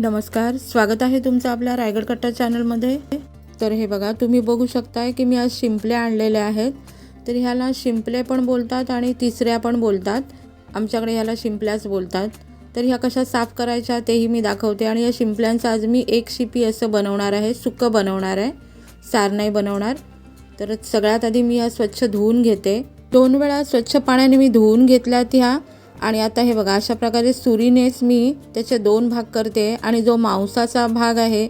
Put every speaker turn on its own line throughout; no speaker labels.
नमस्कार स्वागत आहे तुमचं आपल्या रायगड कट्टा चॅनलमध्ये. तर हे बघा तुम्ही बघू शकताय की मी आज शिंपले आणलेले आहेत. तर ह्याला शिंपले पण बोलतात आणि तिसऱ्या पण बोलतात. आमच्याकडे ह्याला शिंपल्याच बोलतात. तर ह्या कशा साफ करायच्या तेही मी दाखवते आणि या शिंपल्यांचं आज मी एक शिपी असं बनवणार आहे सुक्कं बनवणार आहे. सार नाही बनवणार. तर सगळ्यात आधी मी ह्या स्वच्छ धुवून घेते. दोन वेळा स्वच्छ पाण्याने मी धुवून घेतल्यात ह्या. आणि आता हे बघा अशा प्रकारे सुरीनेच मी त्याचे दोन भाग करते आणि जो मांसाचा भाग आहे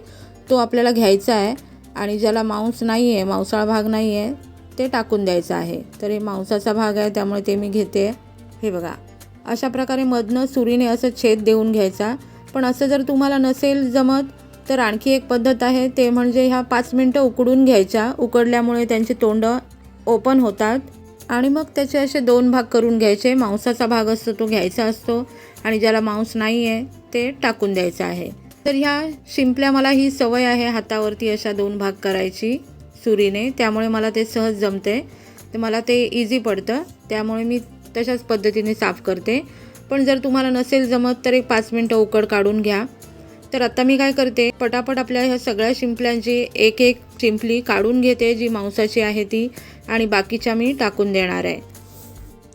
तो आपल्याला घ्यायचा आहे आणि ज्याला मांस नाही आहे मांसाळा भाग नाही आहे ते टाकून द्यायचं आहे. तर हे मांसाचा भाग आहे त्यामुळे ते मी घेते. हे बघा अशा प्रकारे मधनं सुरीने असं छेद देऊन घ्यायचा. पण असं जर तुम्हाला नसेल जमत तर आणखी एक पद्धत आहे ते म्हणजे ह्या पाच मिनटं उकडून घ्यायच्या. उकडल्यामुळे त्यांची तोंड ओपन होतात. आणि मग त्याचे असे दोन भाग करून घ्यायचे. मांसाचा भाग असतो तो घ्यायचा असतो आणि ज्याला मांस नाही आहे ते टाकून द्यायचं आहे. तर ह्या शिंपल्या मला ही सवय आहे हातावरती अशा दोन भाग करायची सुरीने. त्यामुळे मला ते सहज जमते. तर मला ते इझी पडतं. त्यामुळे मी तशाच पद्धतीने साफ करते. पण जर तुम्हाला नसेल जमत तर एक पाच मिनटं उकड काढून घ्या. तर आता मी काय करते? पटापट आपल्या ह्या सगळ्या शिंपल्यांची एक एक चिंपली काढून घेते जी मांसाची आहे ती आणि बाकीच्या मी टाकून देणार आहे.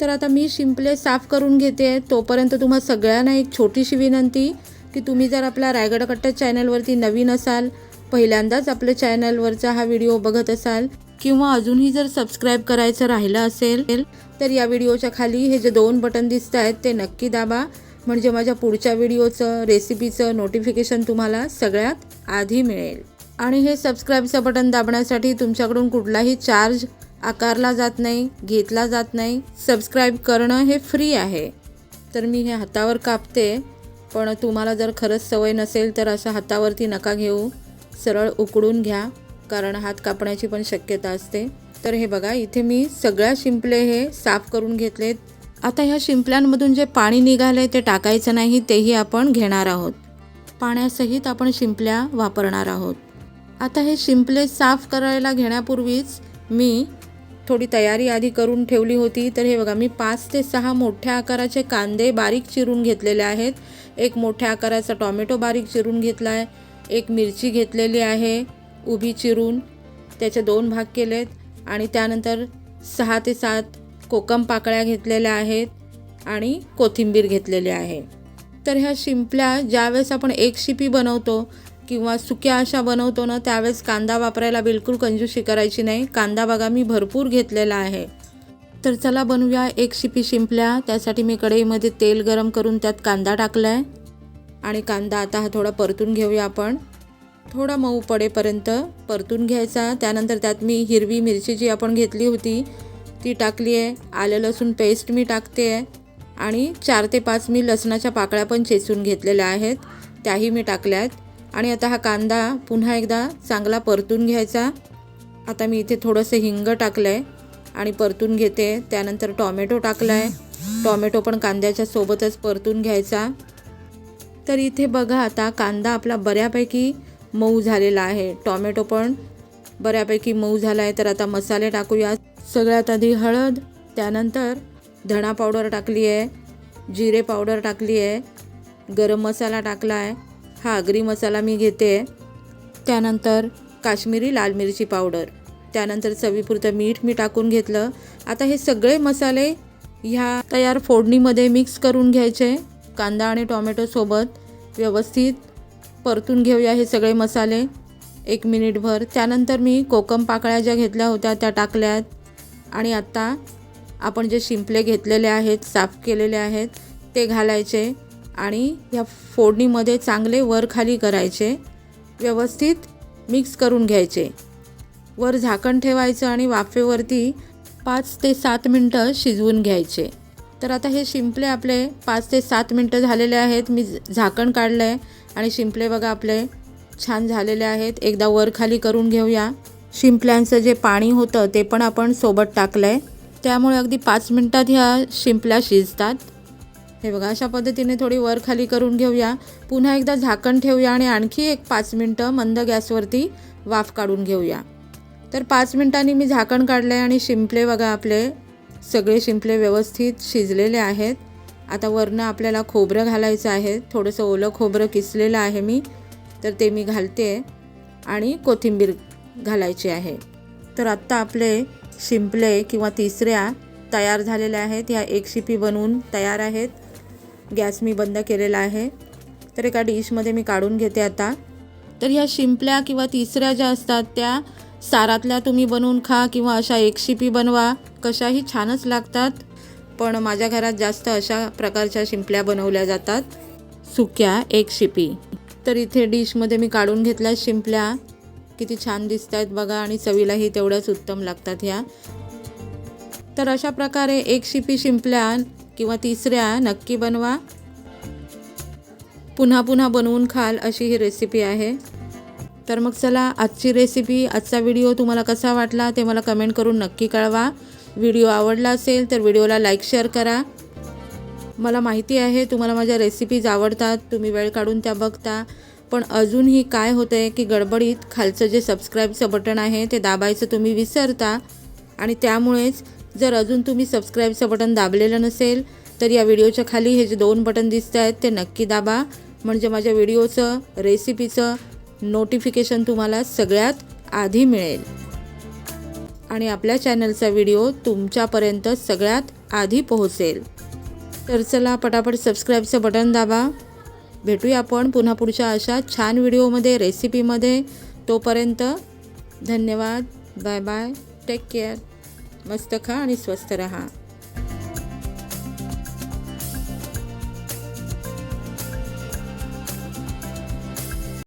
तर आता मी शिंपले साफ करून घेते. तोपर्यंत तुम्हा सगळ्यांना एक छोटीशी विनंती की तुम्ही जर आपल्या रायगड कट्टा चॅनलवरती नवीन असाल पहिल्यांदाच आपल्या चॅनलवरचा हा व्हिडिओ बघत असाल किंवा अजूनही जर सबस्क्राईब करायचं राहिलं असेल तर या व्हिडिओच्या खाली हे जे दोन बटन दिसत आहेत ते नक्की दाबा. म्हणजे माझ्या पुढच्या व्हिडिओचं रेसिपीचं नोटिफिकेशन तुम्हाला सगळ्यात आधी मिळेल. आणि हे सबस्क्राईबचं बटन दाबण्यासाठी तुमच्याकडून कुठलाही चार्ज आकारला जात नाही घेतला जात नाही. सबस्क्राईब करणं हे फ्री आहे. तर मी हे हातावर कापते. पण तुम्हाला जर खरंच सवय नसेल तर असं हातावरती नका घेऊ. सरळ उकडून घ्या कारण हात कापण्याची पण शक्यता असते. तर हे बघा इथे मी सगळ्या शिंपले हे साफ करून घेतलेत. आता ह्या शिंपल्यांमधून जे पाणी निघालं ते टाकायचं नाही तेही आपण घेणार आहोत. पाण्यासहित आपण शिंपल्या वापरणार आहोत. आता हे शिंपले साफ करायला घेण्यापूर्वीच मी थोडी तयारी आधी करून ठेवली होती. तर हे बघा मी पाच ते सहा मोठ्या आकाराचे कांदे बारीक चिरून घेतलेले आहेत. एक मोठ्या आकाराचा टॉमॅटो बारीक चिरून घेतला आहे एक मिरची घेतलेली आहे उभी चिरून. त्याचे दोन भाग केलेत. आणि त्यानंतर सहा ते सात कोकम पाकळ्या घेतलेल्या आहेत आणि कोथिंबीर घेतलेली आहे. तर ह्या शिंपल्या ज्यावेळेस आपण एक शिपी बनवतो किंवा सुक्या अशा बनवतो ना त्यावेळेस कांदा वापरायला बिलकुल कंजूशी करायची नाही. कांदा बघा मी भरपूर घेतलेला आहे. तर चला बनवूया एक शिपी शिंपल्या. त्यासाठी मी कढईमध्ये तेल गरम करून त्यात कांदा टाकला आहे आणि कांदा आता हा थोडा परतून घेऊया आपण. थोडा मऊ पडेपर्यंत परतून घ्यायचा. त्यानंतर त्यात मी हिरवी मिरची जी आपण घेतली होती ती टाकली आहे. आलं लसूण पेस्ट मी टाकते आहे. आणि चार ते पाच मी लसणाच्या पाकळ्या पण चेचून घेतलेल्या आहेत. त्याही मी टाकल्या आहेत आणि आता हा कांदा पुन्हा एकदा चांगला परतून घ्यायचा. आता मी इथे थोडंसं हिंग टाकलं आहे आणि परतून घेते. त्यानंतर टॉमॅटो टाकला आहे टॉमॅटो पण कांद्याच्या सोबतच परतून घ्यायचा. तर इथे बघा आता कांदा आपला बऱ्यापैकी मऊ झालेला आहे. टॉमॅटो पण बऱ्यापैकी मऊ झाला आहे तर आता मसाले टाकूया. सगळ्यात आधी हळद त्यानंतर धणा पावडर टाकली आहे जिरे पावडर टाकली आहे गरम मसाला टाकला आहे हा आगरी मसाला मी घेते. त्यानंतर काश्मीरी लाल मिरची पावडर. त्यानंतर चवीपुरतं मीठ मी टाकून घेतलं. आता हे सगळे मसाले ह्या तयार फोडणीमध्ये मिक्स करून घ्यायचे. कांदा आणि टोमॅटोसोबत व्यवस्थित परतून घेऊया हे सगळे मसाले. एक मिनिटभर त्यानंतर मी कोकम पाकळ्या ज्या घेतल्या होत्या त्या टाकल्यात. आणि आत्ता आपण जे शिंपले घेतलेले आहेत साफ केलेले आहेत ते घालायचे. आणि ह्या फोडणीमध्ये चांगले वर खाली करायचे. व्यवस्थित मिक्स करून घ्यायचे. वर झाकण ठेवायचं आणि वाफेवरती पाच ते सात मिनटं शिजवून घ्यायचे. तर आता हे शिंपले आपले पाच ते सात मिनटं झालेले आहेत. मी झाकण काढलं आहे आणि शिंपले बघा आपले छान झालेले आहेत. एकदा वर खाली करून घेऊया. शिंपल्यांचं जे पाणी होतं ते पण आपण सोबत टाकलं आहे त्यामुळे अगदी पाच मिनटात ह्या शिंपल्या शिजतात. हे बघा अशा पद्धतीने थोडी वर खाली करून घेऊया. पुन्हा एकदा झाकण ठेवूया आणि आणखी एक पाच मिनटं मंद गॅसवरती वाफ काढून घेऊया. तर पाच मिनटांनी मी झाकण काढलं आहे आणि शिंपले बघा आपले सगळे शिंपले व्यवस्थित शिजलेले आहेत. आता वरनं आपल्याला खोबरं घालायचं आहे. थोडंसं ओलं खोबरं किसलेलं आहे मी तर ते मी घालते आणि कोथिंबीर घालायची आहे. तर आत्ता आपले शिंपले किंवा तिसऱ्या तयार झालेल्या आहेत. ह्या एक शिपी बनवून तयार आहेत. गॅस मी बंद केलेला आहे. तर एका डिशमध्ये मी काढून घेते आता. तर ह्या शिंपल्या किंवा तिसऱ्या ज्या असतात त्या सारातल्या तुम्ही बनवून खा किंवा अशा एक शिपी बनवा. कशाही छानच लागतात. पण माझ्या घरात जास्त अशा प्रकारच्या शिंपल्या बनवल्या जातात. सुक्या एक शिपी. तर इथे डिशमध्ये मी काढून घेतल्या शिंपल्या. किती छान दिसत आहेत बघा आणि चवीलाही तेवढ्याच उत्तम लागतात ह्या. तर अशा प्रकारे एक शिपी शिंपल्या किंवा तिसऱ्या नक्की बनवा. पुन्हा पुन्हा बनवून खाल अशी ही रेसिपी आहे. तर मग चला आजची रेसिपी आजचा व्हिडिओ तुम्हाला कसा वाटला ते मला कमेंट करून नक्की कळवा. व्हिडिओ आवडला असेल तर व्हिडिओला लाईक शेअर करा. मला माहिती आहे तुम्हाला माझ्या रेसिपीज आवडतात तुम्ही वेळ काढून त्या बघता. पण अजूनही काय होतं आहे की गडबडीत खालचं जे सबस्क्राईबचं बटन आहे ते दाबायचं तुम्ही विसरता. आणि त्यामुळेच जर अजून तुम्ही सबस्क्राईबचं बटन दाबलेलं नसेल तर या व्हिडिओच्या खाली हे जे दोन बटन दिसत आहेत ते नक्की दाबा. म्हणजे माझ्या व्हिडिओचं रेसिपीचं नोटिफिकेशन तुम्हाला सगळ्यात आधी मिळेल. आणि आपल्या चॅनलचा व्हिडिओ तुमच्यापर्यंत सगळ्यात आधी पोहोचेल. तर चला पटापट सबस्क्राईबचं बटन दाबा. भेटूया आपण पुन्हा पुढच्या अशा छान व्हिडिओमध्ये रेसिपीमध्ये तोपर्यंत धन्यवाद. बाय बाय टेक केअर मस्त खा आणि स्वस्त रहा.